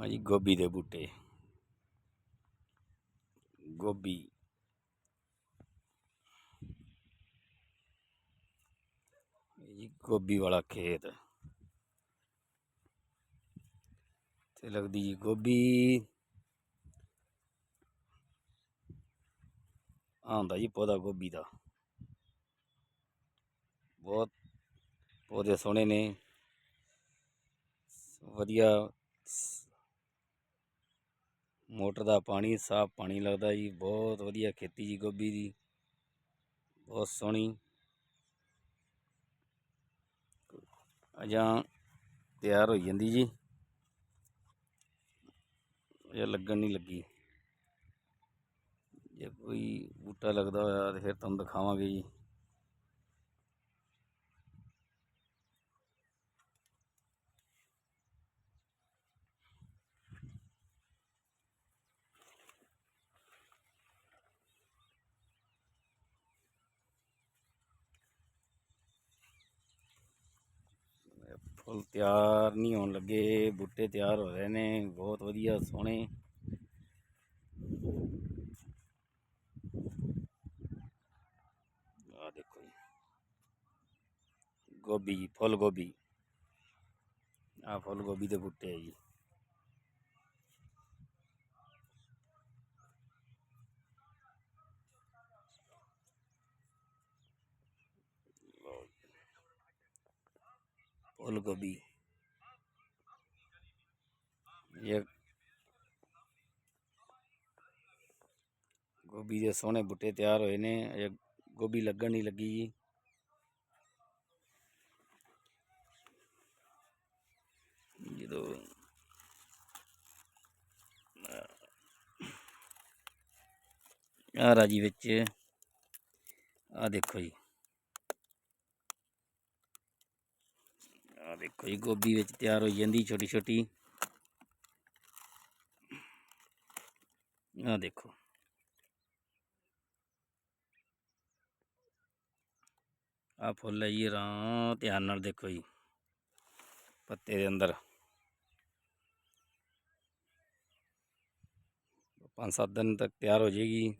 ਆ ਜੀ ਗੋਭੀ ਦੇ ਬੂਟੇ। ਗੋਭੀ। ਇਹ ਗੋਭੀ ਵਾਲਾ ਖੇਤ। ਤੇ ਲੱਗਦੀ ਜੀ ਗੋਭੀ। ਆਉਂਦਾ ਜੀ ਪੌਦਾ ਗੋਭੀ ਦਾ। ਬਹੁਤ ਪੌਦੇ ਸੋਹਣੇ ਨੇ। ਵਧੀਆ ਮੋਟਰ ਦਾ ਪਾਣੀ, ਸਾਫ਼ ਪਾਣੀ ਲੱਗਦਾ ਜੀ, ਬਹੁਤ ਵਧੀਆ ਖੇਤੀ ਜੀ ਗੋਭੀ ਦੀ, ਬਹੁਤ ਸੋਹਣੀ। ਅਜਾਂ ਤਿਆਰ ਹੋਈ ਜਾਂਦੀ ਜੀ। ਇਹ ਲੱਗਣ ਨਹੀਂ ਲੱਗੀ। ਜੇ ਕੋਈ ਬੂਟਾ ਲੱਗਦਾ ਹੋਇਆ ਤਾਂ ਫਿਰ ਤੁਹਾਨੂੰ ਦਿਖਾਵਾਂਗੇ ਜੀ। ਫੁੱਲ ਤਿਆਰ ਨਹੀਂ ਹੋਣ ਲੱਗੇ ਬੂਟੇ ਤਿਆਰ ਹੋ ਰਹੇ ਨੇ ਬਹੁਤ ਵਧੀਆ ਸੋਹਣੇ। ਆ ਦੇਖੋ ਜੀ। ਗੋਭੀ ਜੀ, ਫੁੱਲ ਗੋਭੀ ਆ ਫੁੱਲ ਗੋਭੀ ਦੇ ਬੂਟੇ ਆ ਜੀ। ਫੁੱਲ ਗੋਭੀ ਇਹ ਗੋਭੀ ਦੇ ਸੋਹਣੇ ਬੂਟੇ ਤਿਆਰ ਹੋਏ ਨੇ ਇਹ ਗੋਭੀ ਲੱਗਣ ਨਹੀਂ ਲੱਗੀ ਜੀ। ਜਦੋਂ ਆ ਰਾਜੀ ਵਿੱਚ ਆ ਦੇਖੋ ਜੀ ਆ ਦੇਖੋ ਜੀ, ਗੋਭੀ ਵਿੱਚ ਤਿਆਰ ਹੋਈ ਜਾਂਦੀ ਛੋਟੀ ਛੋਟੀ। ਆ ਦੇਖੋ। ਆ ਫੁੱਲ ਹੈ ਜੀ ਰਾਂ ਧਿਆਨ ਨਾਲ ਦੇਖੋ ਜੀ, ਪੱਤੇ ਦੇ ਅੰਦਰ। ਪੰਜ ਸੱਤ ਦਿਨ ਤੱਕ ਤਿਆਰ ਹੋ ਜਾਏਗੀ।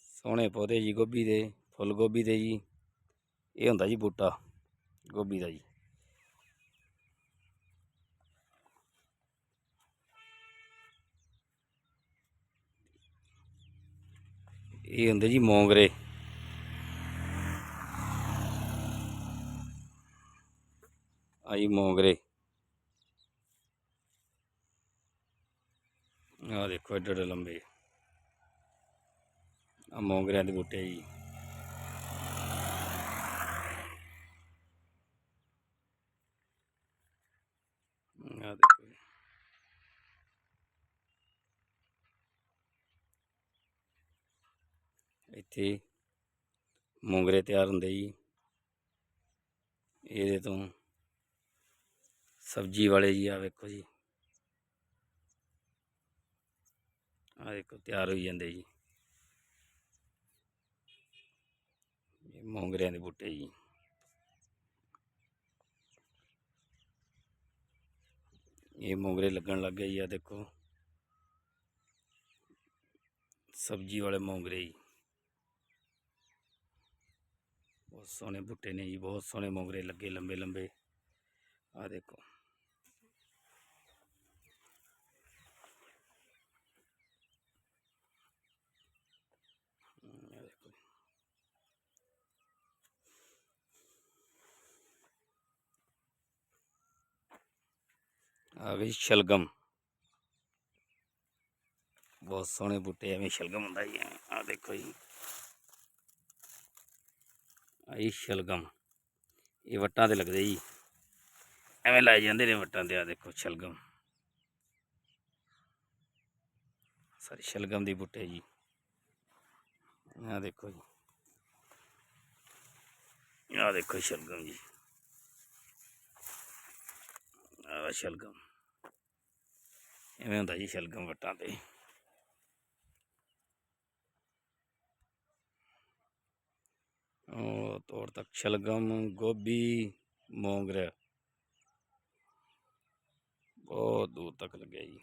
ਸੋਹਣੇ ਪੌਦੇ ਜੀ, ਗੋਭੀ ਦੇ, ਫੁੱਲ ਗੋਭੀ ਦੇ ਜੀ। ਇਹ ਹੁੰਦਾ ਜੀ ਬੂਟਾ, ਗੋਭੀ ਦਾ ਜੀ। ਇਹ ਹੁੰਦੇ ਜੀ ਮੋਂਗਰੇ। ਆਈ ਮੋਂਗਰੇ। ਆ ਦੇਖੋ ਏਡੇ ਏਡੇ ਲੰਬੇ। ਆ ਮੋਂਗਰਿਆਂ ਦੇ ਬੂਟੇ ਜੀ ਆ ਦੇਖੋ ਜੀ। ਇੱਥੇ ਮੋਂਗਰੇ ਤਿਆਰ ਹੁੰਦੇ ਜੀ। ਇਹਦੇ ਤੋਂ ਸਬਜ਼ੀ ਵਾਲੇ ਜੀ ਆ ਵੇਖੋ ਜੀ। ਆ ਦੇਖੋ, ਤਿਆਰ ਹੋਈ ਜਾਂਦੇ ਜੀ। ਇਹ ਮੋਂਗਰਿਆਂ ਦੇ ਬੂਟੇ ਜੀ। ਇਹ ਮੋਂਗਰੇ ਲੱਗਣ ਲੱਗ ਗਏ ਜੀ ਆ ਦੇਖੋ। ਸਬਜ਼ੀ ਵਾਲੇ ਮੋਂਗਰੇ ਜੀ। ਬਹੁਤ ਸੋਹਣੇ ਬੂਟੇ ਨੇ ਜੀ ਬਹੁਤ ਸੋਹਣੇ ਮੋਂਗਰੇ ਲੱਗੇ ਲੰਬੇ ਲੰਬੇ ਆ ਦੇਖੋ ਹਮ, ਆਹ ਦੇਖੋ ਆ ਗਈ ਸ਼ਲਗਮ ਬਹੁਤ ਸੋਹਣੇ ਬੂਟੇ ਐਵੇਂ ਸ਼ਲਗਮ ਹੁੰਦਾ ਜੀ ਆ ਦੇਖੋ ਜੀ ਆਈ ਸ਼ਲਗਮ। ਇਹ ਵੱਟਾਂ ਤੇ ਲੱਗਦੇ ਜੀ। ਐਵੇਂ ਲਾਏ ਜਾਂਦੇ ਨੇ ਵੱਟਾਂ ਤੇ ਆ ਦੇਖੋ ਸ਼ਲਗਮ। ਸਾਰੇ ਸ਼ਲਗਮ ਦੇ ਬੂਟੇ ਜੀ। ਆ ਦੇਖੋ ਜੀ। ਆ ਦੇਖੋ ਸ਼ਲਗਮ ਜੀ। ਆ ਸ਼ਲਗਮ। ਐਵੇਂ ਹੁੰਦਾ ਜੀ ਸ਼ਲਗਮ ਵੱਟਾਂ ਤੇ। ਉਹ ਤੋੜ ਤੱਕ ਸ਼ਲਗਮ ਗੋਭੀ ਮੋਂਗਰਾ ਬਹੁਤ ਦੂਰ ਤੱਕ ਲੱਗਿਆ ਜੀ